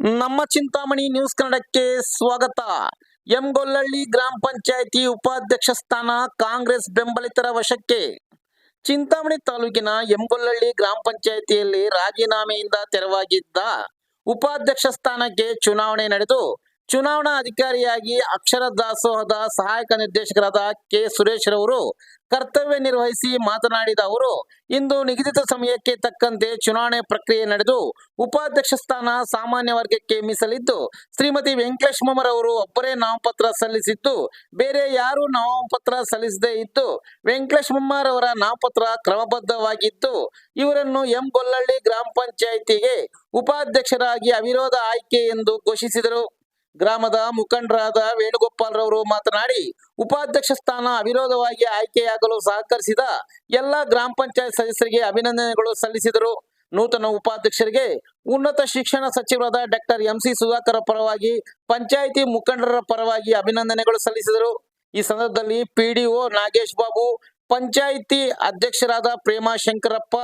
ನಮ್ಮ ಚಿಂತಾಮಣಿ ನ್ಯೂಸ್ ಕನ್ನಡಕ್ಕೆ ಸ್ವಾಗತ. ಎಂಗೊಲ್ಲಹಳ್ಳಿ ಗ್ರಾಮ ಪಂಚಾಯಿತಿ ಉಪಾಧ್ಯಕ್ಷ ಸ್ಥಾನ ಕಾಂಗ್ರೆಸ್ ಬೆಂಬಲಿತರ ವಶಕ್ಕೆ. ಚಿಂತಾಮಣಿ ತಾಲೂಕಿನ ಎಂಗೊಲ್ಲಹಳ್ಳಿ ಗ್ರಾಮ ಪಂಚಾಯಿತಿಯಲ್ಲಿ ರಾಜೀನಾಮೆಯಿಂದ ತೆರವಾಗಿದ್ದ ಉಪಾಧ್ಯಕ್ಷ ಸ್ಥಾನಕ್ಕೆ ಚುನಾವಣೆ ನಡೆದು ಚುನಾವಣಾ ಅಧಿಕಾರಿಯಾಗಿ ಅಕ್ಷರ ದಾಸೋಹದ ಸಹಾಯಕ ನಿರ್ದೇಶಕರಾದ ಕೆ ಸುರೇಶ್ ರವರು ಕರ್ತವ್ಯ ನಿರ್ವಹಿಸಿ ಮಾತನಾಡಿದ ಅವರು, ಇಂದು ನಿಗದಿತ ಸಮಯಕ್ಕೆ ತಕ್ಕಂತೆ ಚುನಾವಣೆ ಪ್ರಕ್ರಿಯೆ ನಡೆದು ಉಪಾಧ್ಯಕ್ಷ ಸ್ಥಾನ ಸಾಮಾನ್ಯ ವರ್ಗಕ್ಕೆ ಮೀಸಲಿದ್ದು, ಶ್ರೀಮತಿ ವೆಂಕಟೇಶ್ವರವರು ಒಬ್ಬರೇ ನಾಮಪತ್ರ ಸಲ್ಲಿಸಿದ್ದು, ಬೇರೆ ಯಾರು ನಾಮಪತ್ರ ಸಲ್ಲಿಸದೇ ಇದ್ದು ಅವರ ನಾಮಪತ್ರ ಕ್ರಮಬದ್ಧವಾಗಿದ್ದು, ಇವರನ್ನು ಎಂ ಗೊಲ್ಲಹಳ್ಳಿ ಗ್ರಾಮ ಪಂಚಾಯಿತಿಗೆ ಉಪಾಧ್ಯಕ್ಷರಾಗಿ ಅವಿರೋಧ ಆಯ್ಕೆ ಎಂದು ಘೋಷಿಸಿದರು. ಗ್ರಾಮದ ಮುಖಂಡರಾದ ವೇಣುಗೋಪಾಲ್ ರವರು ಮಾತನಾಡಿ, ಉಪಾಧ್ಯಕ್ಷ ಸ್ಥಾನ ಅವಿರೋಧವಾಗಿ ಆಯ್ಕೆಯಾಗಲು ಸಹಕರಿಸಿದ ಎಲ್ಲ ಗ್ರಾಮ ಪಂಚಾಯತ್ ಸದಸ್ಯರಿಗೆ ಅಭಿನಂದನೆಗಳು ಸಲ್ಲಿಸಿದರು. ನೂತನ ಉಪಾಧ್ಯಕ್ಷರಿಗೆ ಉನ್ನತ ಶಿಕ್ಷಣ ಸಚಿವರಾದ ಡಾಕ್ಟರ್ ಎಂ ಸಿ ಸುಧಾಕರ್ ಪರವಾಗಿ, ಪಂಚಾಯಿತಿ ಮುಖಂಡರ ಪರವಾಗಿ ಅಭಿನಂದನೆಗಳು ಸಲ್ಲಿಸಿದರು. ಈ ಸಂದರ್ಭದಲ್ಲಿ ಪಿಡಿಒ ನಾಗೇಶ್ ಬಾಬು, ಪಂಚಾಯಿತಿ ಅಧ್ಯಕ್ಷರಾದ Prema Shankarappa,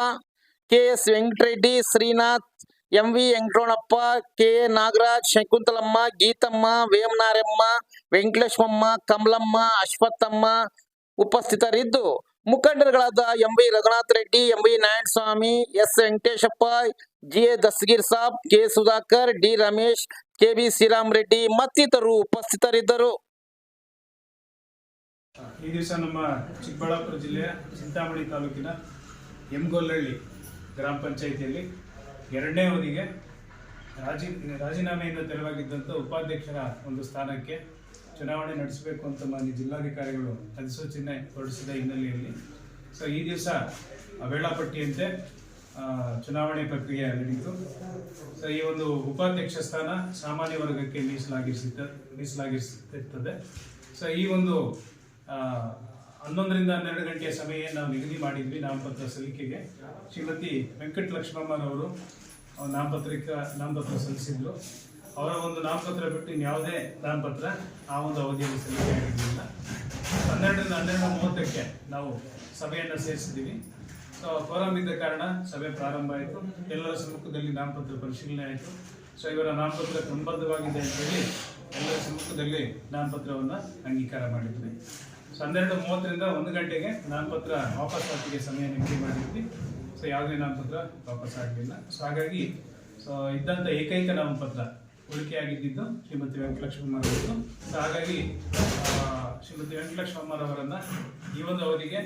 K S Venkatareddy, Srinath M V Venkataramanappa K Nagaraj, Shakuntalamma, Geetamma Vemanaramma Venkateshwamma Kamalamma, Ashwathamma ಉಪಸ್ಥಿತರಿದ್ದು. ಮುಖಂಡರುಗಳಾದ M V Raghunath Reddy, M V Narayana Swamy S Venkateshappa, G A Dasgir Sab, K Sudhakar, D Ramesh, K B Sriram Reddy ಮತ್ತಿತರರು ಉಪಸ್ಥಿತರಿದ್ದರು. ಈ ದಿವಸ ನಮ್ಮ ಚಿಕ್ಕಬಳ್ಳಾಪುರ ಜಿಲ್ಲೆಯ ಚಿಂತಾಮಣಿ ತಾಲೂಕಿನ ಎಮ್ಗೊಲ್ಲಹಳ್ಳಿ ಗ್ರಾಮ ಪಂಚಾಯಿತಿಯಲ್ಲಿ ಎರಡನೇ ಅವಧಿಗೆ ರಾಜಿ, ರಾಜೀನಾಮೆಯಿಂದ ತೆರವಾಗಿದ್ದಂಥ ಉಪಾಧ್ಯಕ್ಷರ ಒಂದು ಸ್ಥಾನಕ್ಕೆ ಚುನಾವಣೆ ನಡೆಸಬೇಕು ಅಂತ ಮಾನ್ಯ ಜಿಲ್ಲಾಧಿಕಾರಿಗಳು ಅಧಿಸೂಚನೆ ಹೊರಡಿಸಿದ ಹಿನ್ನೆಲೆಯಲ್ಲಿ. ಸೊ ಈ ದಿವಸ ವೇಳಾಪಟ್ಟಿಯಂತೆ ಚುನಾವಣೆ ಪ್ರಕ್ರಿಯೆ ನಡೆಯಿತು ಸೊ ಈ ಒಂದು ಉಪಾಧ್ಯಕ್ಷ ಸ್ಥಾನ ಸಾಮಾನ್ಯ ವರ್ಗಕ್ಕೆ ಮೀಸಲಾಗಿರಿಸಿದ್ದ ಮೀಸಲಾಗಿರಿಸುತ್ತಿರ್ತದೆ ಸೊ ಈ ಒಂದು ಹನ್ನೊಂದರಿಂದ ಹನ್ನೆರಡು ಗಂಟೆಯ ಸಮಯ ನಾವು ನಿಗದಿ ಮಾಡಿದ್ವಿ ನಾಮಪತ್ರ ಸಲ್ಲಿಕೆಗೆ. ಶ್ರೀಮತಿ ವೆಂಕಟ ಲಕ್ಷ್ಮಮ್ಮನವರು ನಾಮಪತ್ರಿಕ ನಾಮಪತ್ರ ಸಲ್ಲಿಸಿದ್ರು ಅವರ ಒಂದು ನಾಮಪತ್ರ ಬಿಟ್ಟು ಇನ್ಯಾವುದೇ ನಾಮಪತ್ರ ಆ ಒಂದು ಅವಧಿಯಲ್ಲಿ ಸಲ್ಲಿಕೆ ಆಗಿರಲಿಲ್ಲ. ಹನ್ನೆರಡರಿಂದ ಹನ್ನೆರಡು ಮೂವತ್ತಕ್ಕೆ ನಾವು ಸಭೆಯನ್ನು ಸೇರಿಸಿದ್ದೀವಿ. ಸೊ ಫೋರಂ ಇದ್ದ ಕಾರಣ ಸಭೆ ಪ್ರಾರಂಭ ಆಯಿತು. ಎಲ್ಲರ ಸಮ್ಮುಖದಲ್ಲಿ ನಾಮಪತ್ರ ಪರಿಶೀಲನೆ ಆಯಿತು. ಸೊ, ಇವರ ನಾಮಪತ್ರ ಕ್ರಮಬದ್ಧವಾಗಿದೆ ಅಂತ ಹೇಳಿ ಎಲ್ಲರ ಸಮ್ಮುಖದಲ್ಲಿ ನಾಮಪತ್ರವನ್ನು ಅಂಗೀಕಾರ ಮಾಡಿದ್ವಿ. ಹನ್ನೆರಡು ಮೂವತ್ತರಿಂದ ಒಂದು ಗಂಟೆಗೆ ನಾಮಪತ್ರ ವಾಪಸ್ ಹಾಕಿಗೆ ಸಮಯ ನಿಗದಿ ಮಾಡಿದ್ವಿ. ಸೊ ಯಾವುದೇ ನಾಮಪತ್ರ ವಾಪಸ್ ಆಗಲಿಲ್ಲ. ಸೊ ಹಾಗಾಗಿ ಸೊ ಇದ್ದಂಥ ಏಕೈಕ ನಾಮಪತ್ರ ಉಳಿಕೆಯಾಗಿದ್ದು ಶ್ರೀಮತಿ ವೆಂಕಟಲಕ್ಷ್ಮಮ್ಮ ಅವರದ್ದು. ಸೊ ಹಾಗಾಗಿ ಶ್ರೀಮತಿ ವೆಂಕಟಲಕ್ಷ್ಮಮ್ಮ ಅವರನ್ನು ಈ ಒಂದು ಅವಧಿಗೆ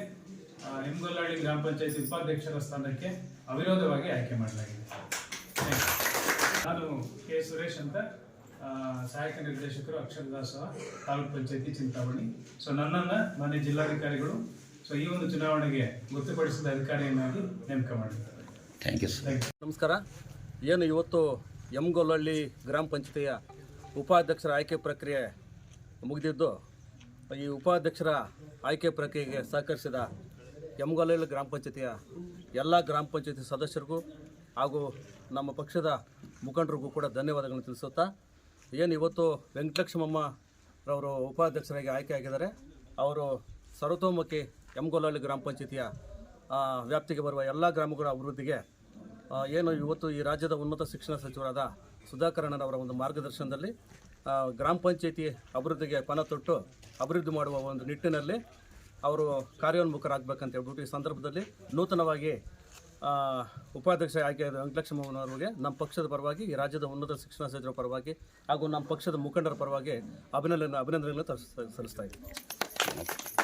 ಆ, ಹೆಮ್ಗೊಲ್ಲಹಳ್ಳಿ ಗ್ರಾಮ ಪಂಚಾಯತ್ ಉಪಾಧ್ಯಕ್ಷರ ಸ್ಥಾನಕ್ಕೆ ಅವಿರೋಧವಾಗಿ ಆಯ್ಕೆ ಮಾಡಲಾಗಿದೆ. ನಾನು ಕೆ ಸುರೇಶ್ ಅಂತ ಸಹಾಯಕ ನಿರ್ದೇಶಕರು ಅಕ್ಷರದಾಸ ತಾಲೂಕ್ ಪಂಚಾಯತಿ ಚಿಂತಾಮಣಿ. ಸೊ ನನ್ನನ್ನು ಮಾನ್ಯ ಜಿಲ್ಲಾಧಿಕಾರಿಗಳು ಸೊ ಈ ಒಂದು ಚುನಾವಣೆಗೆ ಗೊತ್ತುಪಡಿಸಿದ ಅಧಿಕಾರಿಯನ್ನಾಗಿ ನೇಮಕ ಮಾಡಿದ್ದಾರೆ. ಥ್ಯಾಂಕ್ ಯು ಥ್ಯಾಂಕ್ ನಮಸ್ಕಾರ. ಏನು ಇವತ್ತು ಯಮಗೊಲ್ಲಹಳ್ಳಿ ಗ್ರಾಮ ಪಂಚಾಯತಿಯ ಉಪಾಧ್ಯಕ್ಷರ ಆಯ್ಕೆ ಪ್ರಕ್ರಿಯೆ ಮುಗಿದಿದ್ದು ಈ ಉಪಾಧ್ಯಕ್ಷರ ಆಯ್ಕೆ ಪ್ರಕ್ರಿಯೆಗೆ ಸಹಕರಿಸಿದ ಎಮ್ಗೊಲ್ಲಹಳ್ಳಿ ಗ್ರಾಮ ಪಂಚಾಯತಿಯ ಎಲ್ಲ ಗ್ರಾಮ ಪಂಚಾಯತಿ ಸದಸ್ಯರಿಗೂ ಹಾಗೂ ನಮ್ಮ ಪಕ್ಷದ ಮುಖಂಡರಿಗೂ ಕೂಡ ಧನ್ಯವಾದಗಳನ್ನು ತಿಳಿಸುತ್ತಾ ಏನು ಇವತ್ತು ವೆಂಕಟಲಕ್ಷ್ಮಮ್ಮರವರು ಉಪಾಧ್ಯಕ್ಷರಾಗಿ ಆಯ್ಕೆ ಆಗಿದ್ದಾರೆ. ಅವರು ಸರ್ವತೋಮುಖಿ ಯಮಗೊಲ್ಲಹಳ್ಳಿ ಗ್ರಾಮ ಪಂಚಾಯತಿಯ ವ್ಯಾಪ್ತಿಗೆ ಬರುವ ಎಲ್ಲ ಗ್ರಾಮಗಳ ಅಭಿವೃದ್ಧಿಗೆ ಏನು ಇವತ್ತು ಈ ರಾಜ್ಯದ ಉನ್ನತ ಶಿಕ್ಷಣ ಸಚಿವರಾದ ಸುಧಾಕರಣ್ಣನವರ ಒಂದು ಮಾರ್ಗದರ್ಶನದಲ್ಲಿ ಗ್ರಾಮ ಪಂಚಾಯತಿ ಅಭಿವೃದ್ಧಿಗೆ ಪಣ ತೊಟ್ಟು ಅಭಿವೃದ್ಧಿ ಮಾಡುವ ಒಂದು ನಿಟ್ಟಿನಲ್ಲಿ ಅವರು ಕಾರ್ಯೋನ್ಮುಖರಾಗಬೇಕಂತ ಹೇಳ್ಬಿಟ್ಟು ಈ ಸಂದರ್ಭದಲ್ಲಿ ನೂತನವಾಗಿ ಉಪಾಧ್ಯಕ್ಷ ಆಯ್ಕೆ ವೆಂಕಟಲಕ್ಷ್ಮಮ್ಮನವರಿಗೆ ನಮ್ಮ ಪಕ್ಷದ ಪರವಾಗಿ ರಾಜ್ಯದ ಉನ್ನತ ಶಿಕ್ಷಣ ಸಚಿವರ ಪರವಾಗಿ ಹಾಗೂ ನಮ್ಮ ಪಕ್ಷದ ಮುಖಂಡರ ಪರವಾಗಿ ಅಭಿನಂದನೆ ಅಭಿನಂದನೆಗಳನ್ನು ಸಲ್ಲಿಸ್ತಾ ಇದ್ದೀನಿ.